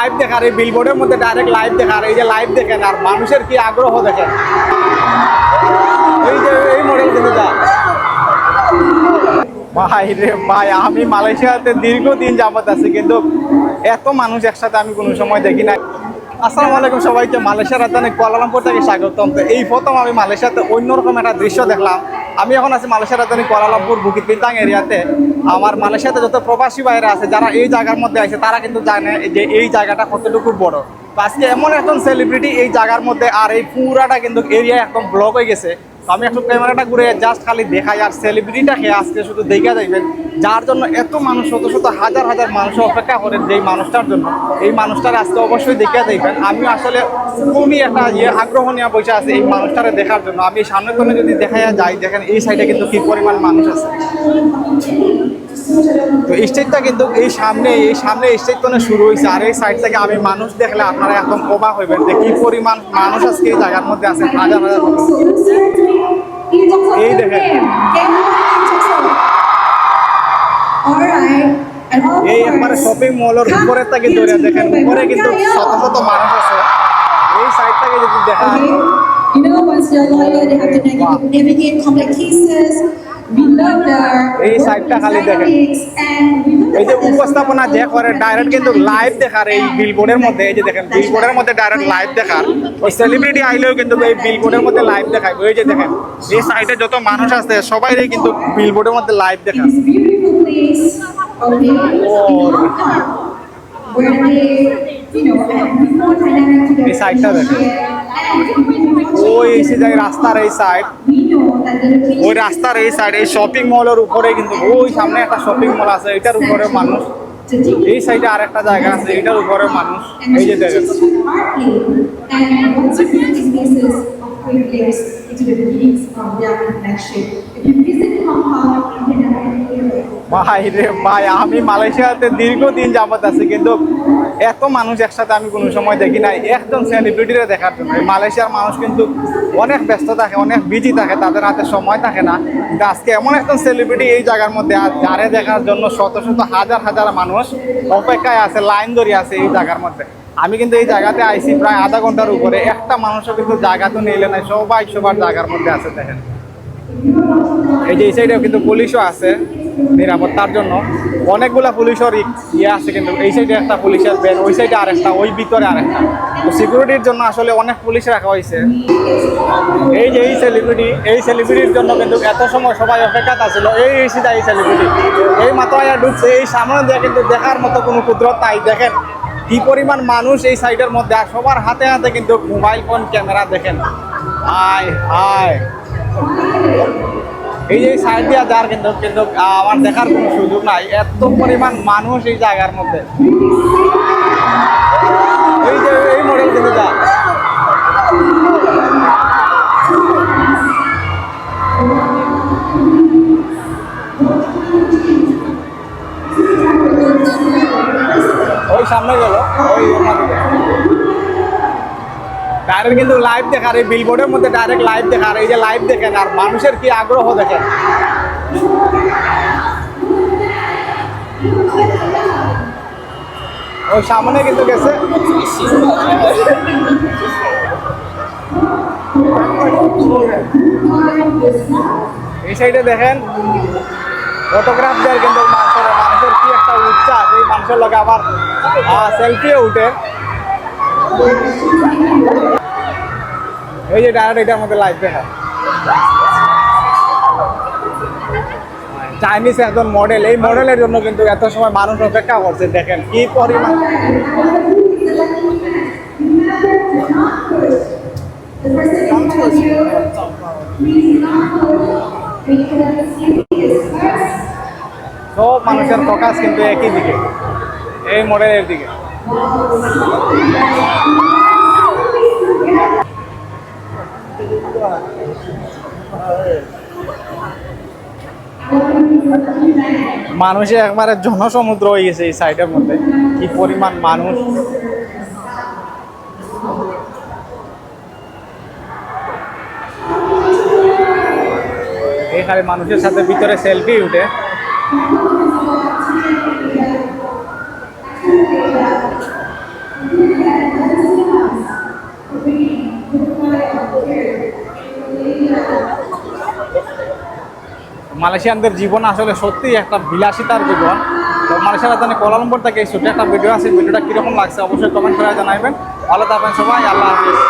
Live দেখার এই বিলবোর্ডের মধ্যে ডাইরেক্ট লাইভ দেখার, এই যে লাইভ দেখেন, আর মানুষের কি আগ্রহ দেখেন? এই যে এই মডেল কিন্তু যা। ভাই রে ভাই, আমি মালয়েশিয়াতে দীর্ঘদিন যাবত আছি, কিন্তু এত মানুষ একসাথে আমি কোনো সময় দেখি না আসসালামু আলাইকুম সবাইকে, মালয়েশিয়ার রাজধানী কুয়ালালামপুর থেকে স্বাগতম। তো এই প্রথম আমি মালয়েশিয়াতে অন্যরকম একটা দৃশ্য দেখলাম। আমি এখন আছি মালয়েশিয়ার রাজধানী কোয়ালালামপুর বুকিত পিন্তাং এরিয়াতে। আমার মালয়েশিয়াতে যত প্রবাসী বাইরে আছে, যারা এই জায়গার মধ্যে আছে, তারা কিন্তু জানে যে এই জায়গাটা কতটুকু বড়। আজকে এমন একজন সেলিব্রিটি এই জায়গার মধ্যে, আর এই পুরাটা কিন্তু এরিয়া একদম ব্লক হয়ে গেছে। তো আমি একটু ক্যামেরাটা ঘুরে জাস্ট খালি দেখাই আর সেলিব্রিটিটাকে আজকে শুধু দেখা যাইবেন। যার জন্য এত মানুষ, শত শত হাজার হাজার মানুষ অপেক্ষা করেন যেই মানুষটার জন্য। এই মানুষটার আজকে অবশ্যই দেখা যাইবেন। আমি আসলে খুবই একটা ইয়ে আগ্রহ নেওয়া বসে আছে এই মানুষটারে দেখার জন্য। আমি সামনে যদি দেখা যায় দেখেন এই সাইডে কিন্তু কি পরিমাণ মানুষ আছে। তো স্টেজটা কিন্তু এই সামনে এই সামনে স্টেজ তো শুরু হয়েছে আর এই সাইড থেকে আমি মানুষ দেখলে আপনারা একদম অবাক হইবেন যে কি পরিমাণ মানুষ আজকে এই জায়গার মধ্যে আছে হাজার হাজার এই দেখেন। এই একবারে শপিং মলের উপরে থেকে ধরে দেখেন উপরে কিন্তু শত শত মানুষ আছে। এই সাইডটাকে যদি দেখা You know, once you're a lawyer, they have to navigate, navigate complex cases. We love the এই সাইডটা খালি দেখেন। এই যে উপস্থাপনা যে করে ডাইরেক্ট কিন্তু লাইভ দেখার এই বিলবোর্ডের মধ্যে এই যে দেখেন বিলবোর্ডের মধ্যে ডাইরেক্ট লাইভ দেখার। ওই সেলিব্রিটি আইলেও কিন্তু এই বিলবোর্ডের মধ্যে লাইভ দেখায়। ওই যে দেখেন এই সাইডে যত মানুষ আছে সবাই কিন্তু বিলবোর্ডের মধ্যে লাইভ to their এই সাইডটা দেখেন। ও যায় রাস্তার এই সাইড ওই রাস্তার এই সাইড এই শপিং মলের উপরে কিন্তু ওই সামনে একটা শপিং মল আছে, এটার উপরে মানুষ। এই সাইডে আর একটা জায়গা আছে, এটার উপরে মানুষ। এই যে দেখেন। ভাই রে ভাই, আমি মালয়েশিয়াতে দীর্ঘদিন যাবত আছি, কিন্তু এত মানুষ একসাথে আমি কোনো সময় দেখি নাই। একজন সেলিব্রিটিরে দেখার জন্য। মালয়েশিয়ার মানুষ কিন্তু অনেক ব্যস্ত থাকে, অনেক বিজি থাকে, তাদের হাতে সময় থাকে না। কিন্তু আজকে এমন একজন সেলিব্রিটি এই জায়গার মধ্যে যারে দেখার জন্য শত শত হাজার হাজার মানুষ অপেক্ষায় আছে লাইন ধরে আছে এই জায়গার মধ্যে। আমি কিন্তু এই জায়গাতে আইছি প্রায় আধা ঘণ্টার উপরে। একটা মানুষও কিন্তু জায়গা তো নিলে নাই, সবাই সবার জায়গার মধ্যে আছে, দেখেন। এই যে এই সাইডেও কিন্তু পুলিশও আছে নিরাপত্তার জন্য। অনেকগুলা পুলিশের ইয়ে আছে কিন্তু এই সাইডে একটা পুলিশের ব্যান ওই সাইডে আরেকটা, ওই ভিতরে আরেকটা। তো সিকিউরিটির জন্য আসলে অনেক পুলিশ রাখা হয়েছে। এই যে এই সেলিব্রিটি এই সেলিব্রিটির জন্য কিন্তু এত সময় সবাই অপেক্ষাতে ছিল এই এই এই সেলিব্রিটি এই মাত্র আয়া ঢুকছে, এই সামনে দিয়ে কিন্তু দেখার মতো কোনো কুদরত নাই। দেখেন কি পরিমাণ মানুষ এই সাইডের মধ্যে, আর সবার হাতে হাতে কিন্তু মোবাইল ফোন ক্যামেরা দেখেন। আয় হায় এই যে সাইড দিয়ে যার কিন্তু কিন্তু আমার দেখার কোনো সুযোগ নাই। এত পরিমাণ মানুষ এই জায়গার মধ্যে। এই যে এই মডেল কিন্তু যা। ওই সামনে গেল। ওই ডাইরেক্ট কিন্তু লাইভ দেখার এই বিলবোর্ডের মধ্যে ডাইরেক্ট লাইভ দেখার এই যে লাইভ দেখেন আর মানুষের কি আগ্রহ দেখেন। ওই সামনে কিন্তু গেছে। এই সাইডে দেখেন ফটোগ্রাফ দেয় কিন্তু মানুষের কি একটা উচ্চাস, এই মানুষের লগে আবার সেলফিও উঠে। এই যে ডাইরেক্ট এটার মধ্যে লাইভ দেখা চাইনিজ একজন মডেল এই মডেলের জন্য কিন্তু এত সময় মানুষ অপেক্ষা করছে, দেখেন কি পরিমাণ. সব মানুষের ফোকাস কিন্তু একই দিকে, এই মডেলের দিকে মানুষে একবারে জনসমুদ্র হয়ে গেছে এই সাইডের মধ্যে। কি পরিমাণ মানুষ। এখানে মানুষের সাথে ভিতরে সেলফি উঠে। মালয়েশিয়ানদের জীবন আসলে সত্যি একটা বিলাসিতার জীবন। তো মালয়েশিয়ার রাজধানী কলালম্বর থেকে ছোট্ট একটা ভিডিও আছে। ভিডিওটা কীরকম লাগছে অবশ্যই কমেন্ট করে জানাবেন ভালো থাকবেন সবাই, আল্লাহ হাফিজ।